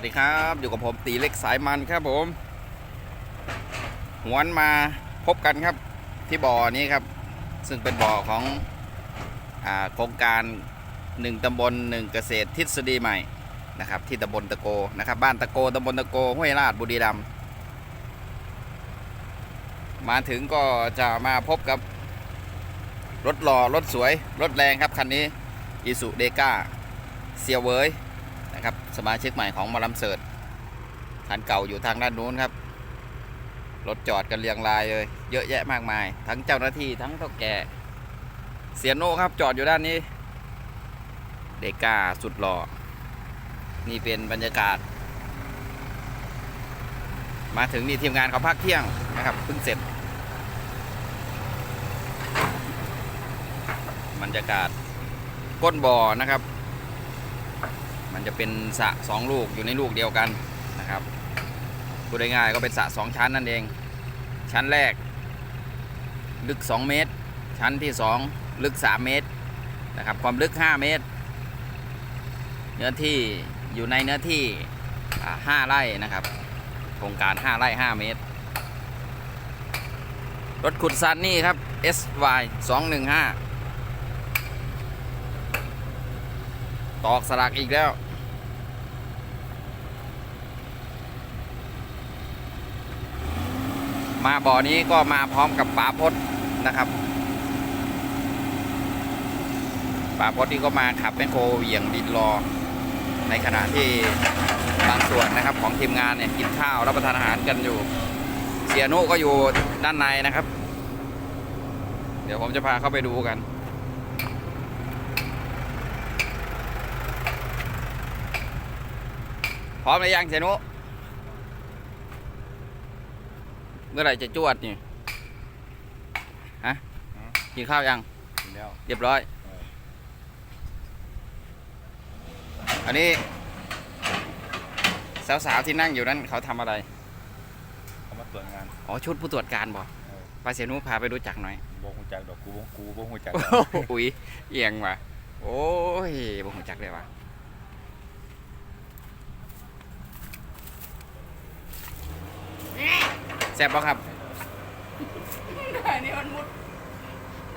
วัสดีครับ อยู่กับผมตีเล็กสายมันครับผม หวนมาพบกันครับที่บ่อนี้ครับ ซึ่งเป็นบ่อของอโครงการหนึ่งตำบลหนึ่งเกษตรทฤษฎีใหม่นะครับ ที่ตำบลตะโกนะครับ บ้านตะโกตำบลตะโกห้วยราชบุรีรัมย์มาถึงก็จะมาพบกับรถหล่อรถสวย รถแรงครับคันนี้อิสุเดก้าเซียเวย นะครับสมาชิกใหม่ของมาลำเสิร์ตคันเก่าอยู่ทางด้านนู้นครับ รถจอดกันเรียงรายเลยเยอะแยะมากมาย ทั้งเจ้าหน้าที่ทั้งเท่าแก่เสียโน่ครับจอดอยู่ด้านนี้ เดก้าสุดหล่อนี่เป็นบรรยากาศ มาถึงนี่ทีมงานเขาพักเที่ยงนะครับเพิ่งเสร็จ บรรยากาศก้นบ่อนะครับ มันจะเป็นสะสองลูกอยู่ในลูกเดียวกันนะครับพูดง่ายๆก็เป็นสะสองชั้นนั่นเอง ชั้นแรก ลึก 2 เมตร ชั้นที่ 2 ลึก 3 เมตรนะครับ ความลึก 5 เมตร เนื้อที่อยู่ในเนื้อที่อ่า5ไร่นะครับ โครงการ 5 ไร่ 5 เมตร รถขุดซันนี่ครับ SY 215 ตอกสลักอีกแล้ว มาบ่อนี้ก็มาพร้อมกับป๋าพดนะครับป๋าพดนี่ก็มาขับแมคโครเหวี่ยงดินรอ ในขณะที่บางส่วนนะครับของทีมงานเนี่ยกินข้าวรับประทานอาหารกันอยู่ เสียโนุก็อยู่ด้านในนะครับ เดี๋ยวผมจะพาเข้าไปดูกันพร้อมหรือยังเสียโนุ เมื่อไหร่จะจวดนี่ฮะกินข้าวยังกินแล้วเรียบร้อย อันนี้ สาวๆที่นั่งอยู่นั้นเขาทำอะไรเขามาตรวจงานอ๋อชุดผู้ตรวจการบอกเออพาเสียนุพาไปรู้จักหน่อยบงหูจักดอกกูบงกูบงหูจักอุ้ยเอียงว่ะโอ้ยบ่หูจักเลยว่ะ แซ่บปะครับอันนี้มันมุด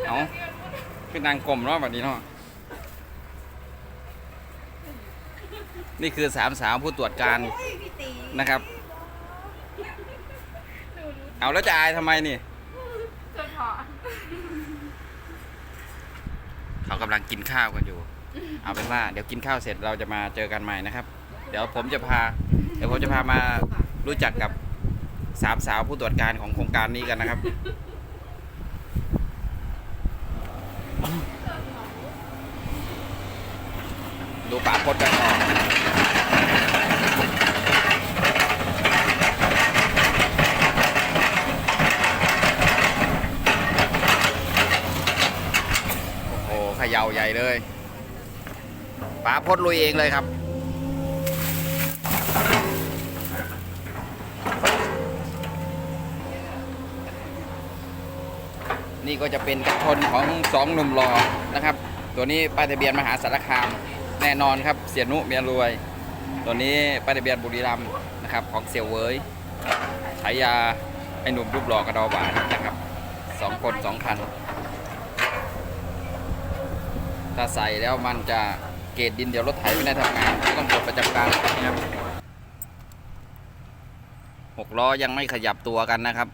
เอาคือนางกลมเนาะแบบนี้เนาะนี่คือสามสาวผู้ตรวจการเฮ้ยพี่ตีนะครับ เอาแล้วจะอายทำไมนี่จนหอเขากำลังกินข้าวกันอยู่ เอาเป็นว่าเดี๋ยวกินข้าวเสร็จเราจะมาเจอกันใหม่นะครับ เดี๋ยวผมจะพา เดี๋ยวผมจะพามารู้จักกับ สามสาวผู้ตรวจการของโครงการนี้กันนะครับ ดูปากพดกันต่อโอ้โหเขย่าใหญ่เลยป๋าพดลุยเองเลยครับ นี่ก็จะเป็นกระชนของสองหนุ่มรอนะครับ ตัวนี้ป้ายทะเบียนมหาสารคามแน่นอนครับเสียนุเมียรวย ตัวนี้ป้ายทะเบียนบุรีรัมย์นะครับของเสี่ยวเวยฉายาไอ้หนุ่มรูปหล่อกระดอหวานนะครับสองคนสองคันถ้าใส่แล้วมันจะเกรดดินเดี๋ยวรถไถไม่ได้ทำงานต้องกดประจำการนะครับหกล้อยังไม่ขยับตัวกันนะครับ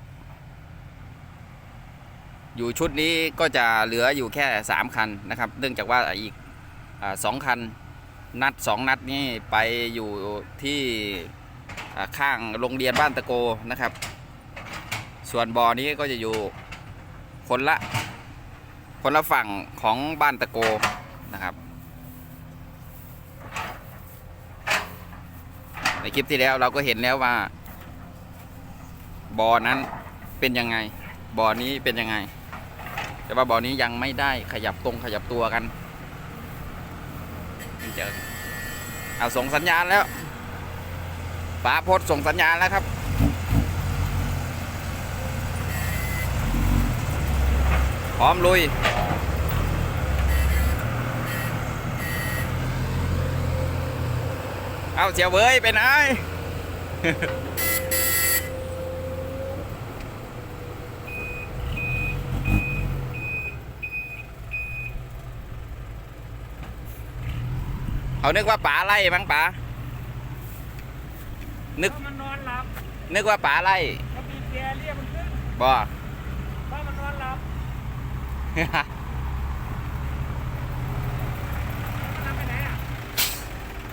อยู่ชุดนี้ก็จะเหลืออยู่แค่ 3 คันนะครับ เนื่องจากว่าอีกสองคันนัด 2 นัดนี่ไปอยู่ที่ข้างโรงเรียนบ้านตะโกนะครับ ส่วนบอ่อนี้ก็จะอยู่คนละคนละฝั่งของบ้านตะโกนะครับ ในคลิปที่แล้วเราก็เห็นแล้วว่าบอ่อนั้นเป็นยังไงบ่อนี้เป็นยังไง แต่ว่าบ่อนี้ยังไม่ได้ขยับตรงขยับตัวกันเจอเอาส่งสัญญาณแล้วป๋าพดส่งสัญญาณแล้วครับพร้อมลุย เอาเสียเว้ยไปไหน เขานึกว่าป๋าไล่มั้งป๋า นึก มันนอนหลับนึกว่าป๋าไล่ก็มีแกเรียกมันขึ้นบ่ เพราะมันนอนหลับมันนำไปไหนอะ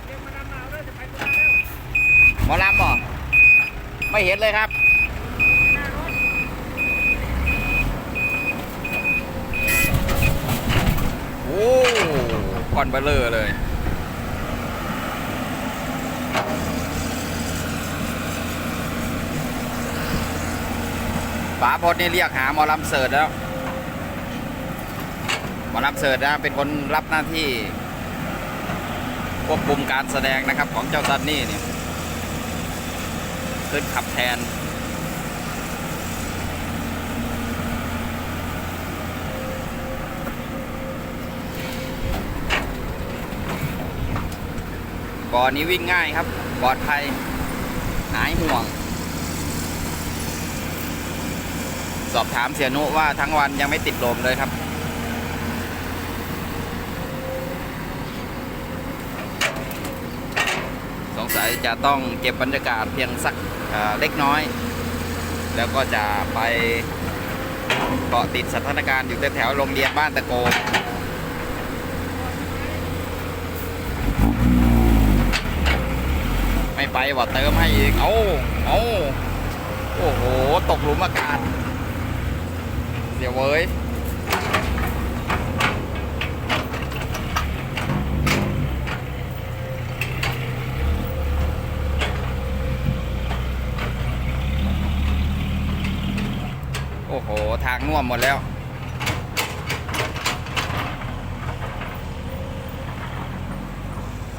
เรียกมันนำมาเอาเลยจะไปตัวแล้วหมอลำบ่ ไม่เห็นเลยครับ หน้ารถโอ้ควันเบลเลอร์เลย ป๋าพดนี่เรียกหาหมอลำเสิร์ตแล้วหมอลำเสิร์ตนะเป็นคนรับหน้าที่ควบคุมการแสดงนะครับของเจ้าซันนี่เนี่ยขึ้นขับแทนบ่อนี้วิ่งง่ายครับปลอดภัยหายห่วง สอบถามเสียนุว่าทั้งวันยังไม่ติดลมเลยครับ สงสัยจะต้องเก็บบรรยากาศเพียงสักเเล็กน้อย แล้วก็จะไปเกาะติดสถานการณ์อยู่แถวโรงเรียนบ้านตะโกไม่ไปว่าเติมให้อีก เอาเอาโอ้โห ตกหลุมอากาศ เดี๋ยวเว้ยโอ้โห ทางน่วมหมดแล้ว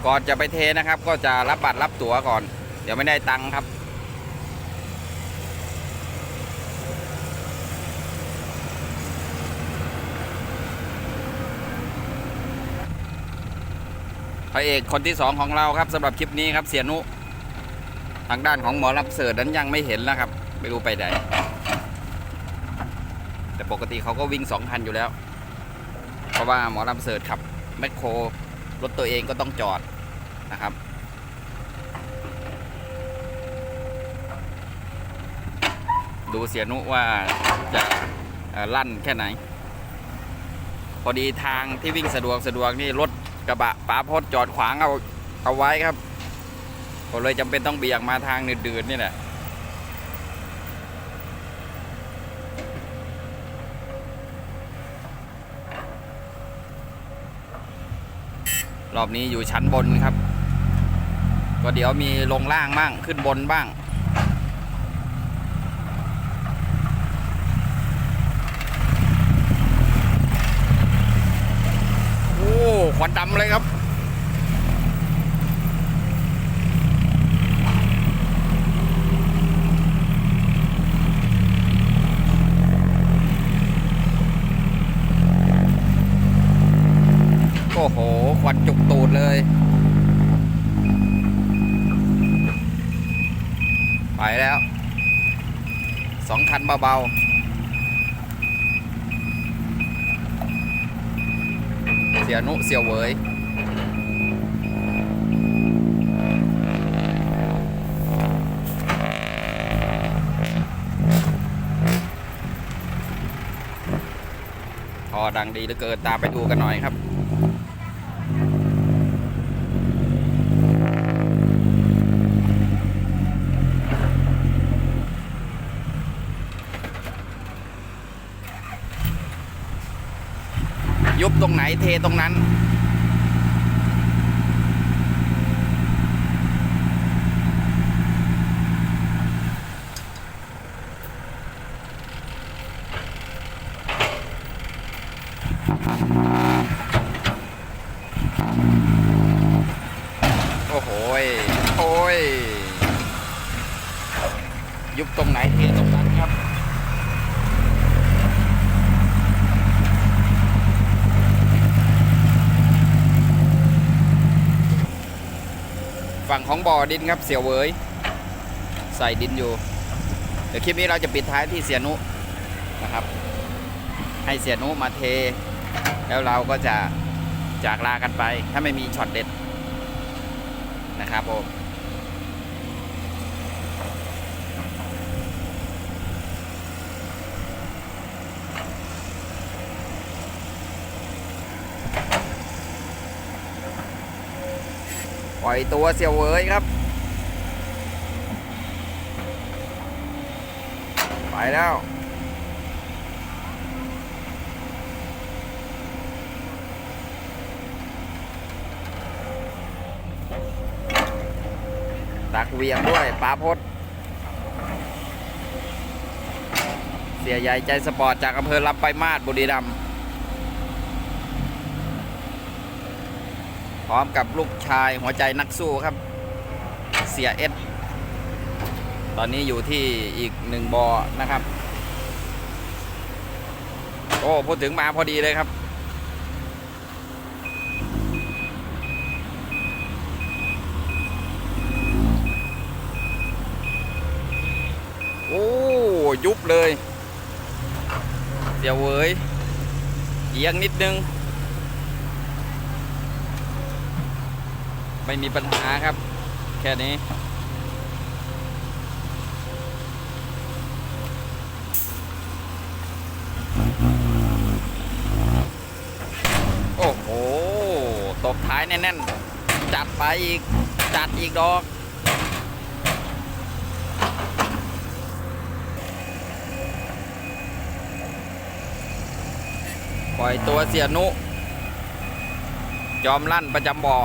ก่อนจะไปเทนะครับ ก็จะรับบัตรรับตั๋วก่อน เดี๋ยวไม่ได้ตังค์ครับ พระเอกคนที่สองของเราครับสำหรับคลิปนี้ครับเสียนุ ทางด้านของหมอรับเสิร์ตนั้นยังไม่เห็นนะครับ ไม่รู้ไปไหนแต่ปกติเขาก็วิ่งสองคันอยู่แล้ว เพราะว่าหมอลำเสิร์ตขับแมคโครรถตัวเองก็ต้องจอดนะครับดูเสียนุว่าจะลั่นแค่ไหน พอดีทางที่วิ่งสะดวกสะดวกนี่รถ กระบะป๋าพดจอดขวางเอาเอาไว้ครับ ก็เลยจำเป็นต้องเบี่ยงมาทางเดือดๆนี่แหละรอบนี้อยู่ชั้นบนครับ ก็เดี๋ยวมีลงล่างบ้างขึ้นบนบ้าง โอ้ ควันดำเลยครับโอ้โห ควันจุกตูดเลย ไปแล้ว สองคันเบาๆ เสียนุเสียเวยพอดังดีเหลือเกินตามไปดูกันหน่อยครับ ยุบตรงไหน เทตรงนั้น โอ้โหยโอ้ย ยุบตรงไหนเทตรงนั้นครับ ฝั่งของบ่อดินครับเสียวเวยใส่ดินอยู่ เดี๋ยวคลิปนี้เราจะปิดท้ายที่เสียนุนะครับ ให้เสียนุมาเท แล้วเราก็จะจากลากันไป ถ้าไม่มีช็อตเด็ดนะครับผม ปล่อยตัวเสียวเวยครับ ไปแล้วตักเวียงด้วยปลาพดเสียใหญ่ใจสปอร์ตจากอำเภอลำไปมาศบุรีรัมย์ พร้อมกับลูกชายหัวใจนักสู้ครับ เสียเอสตอนนี้อยู่ที่อีกหนึ่งบอนะครับ โอ้พูดถึงมาพอดีเลยครับ โอ้ยุบเลย เสียวเวยเอียงนิดนึง ไม่มีปัญหาครับ แค่นี้ โอ้โห ตบท้ายแน่นๆ จัดไปอีก จัดอีกดอกปล่อยตัวเสียนุจอมลั่นประจำบ่อ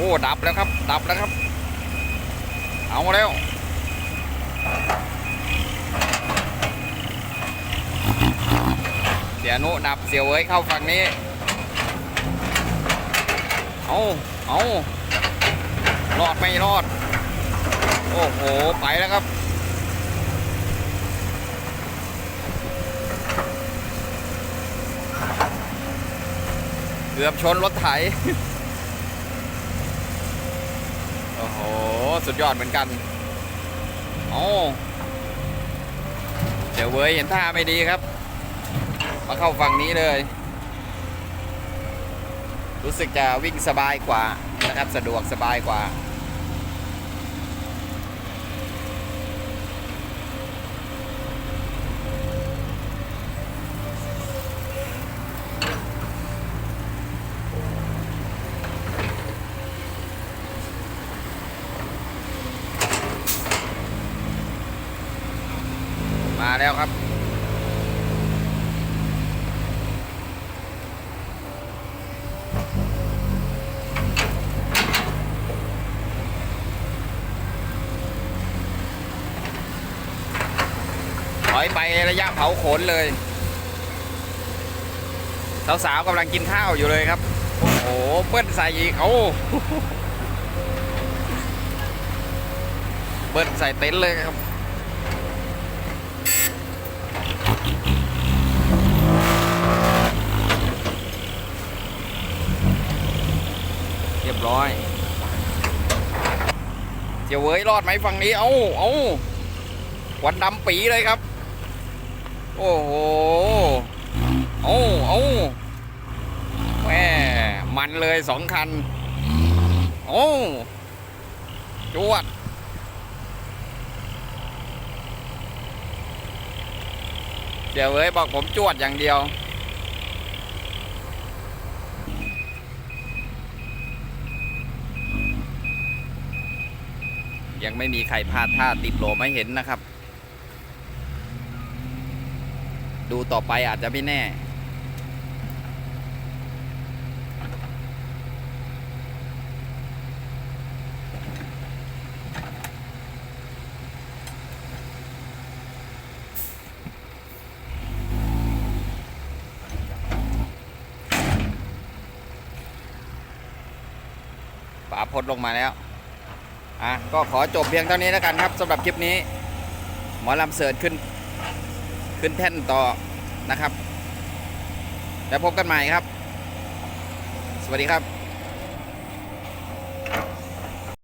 อ้ดับแล้วครับ ดับแล้วครับ เอาแล้วเสียนุดับเสียวเว้ยเข้าฝั่งนี้ เอาเอารอดไม่รอด โอ้โห ไปแล้วครับ เกือบชนรถไถ โอ้สุดยอดเหมือนกันโอ้เดี๋ยวเว้ยเห็นท่าไม่ดีครับ มาเข้าฝั่งนี้เลย รู้สึกจะวิ่งสบายกว่านะครับสะดวกสบายกว่า อยไประยะเผาขนเลย สาวๆกำลังกินข้าวอยู่เลยครับ โอ้โหเบิ้ลใส่อีกโอ้เบิ้ลใส่เต็นท์เลยครับเรียบร้อยเจียวเว้ยรอดไหมฝั่งนี้ เอ้า เอ้าควันดำปีเลยครับ โอ้โหเอ้าเอ้าแม่มันเลยสองคัน โอ้จวดเดี๋ยวเว้ยบอกผมจวดอย่างเดียว ยังไม่มีใครพลาดท่าติดโลไม่เห็นนะครับ ดูต่อไปอาจจะไม่แน่ป่าพดลงมาแล้ว อะ ก็ขอจบเพียงเท่านี้แล้วกันครับสำหรับคลิปนี้ หมอลำเสิร์ชขึ้น ขึ้นแท่นต่อนะครับ แล้วพบกันใหม่ครับ สวัสดีครับ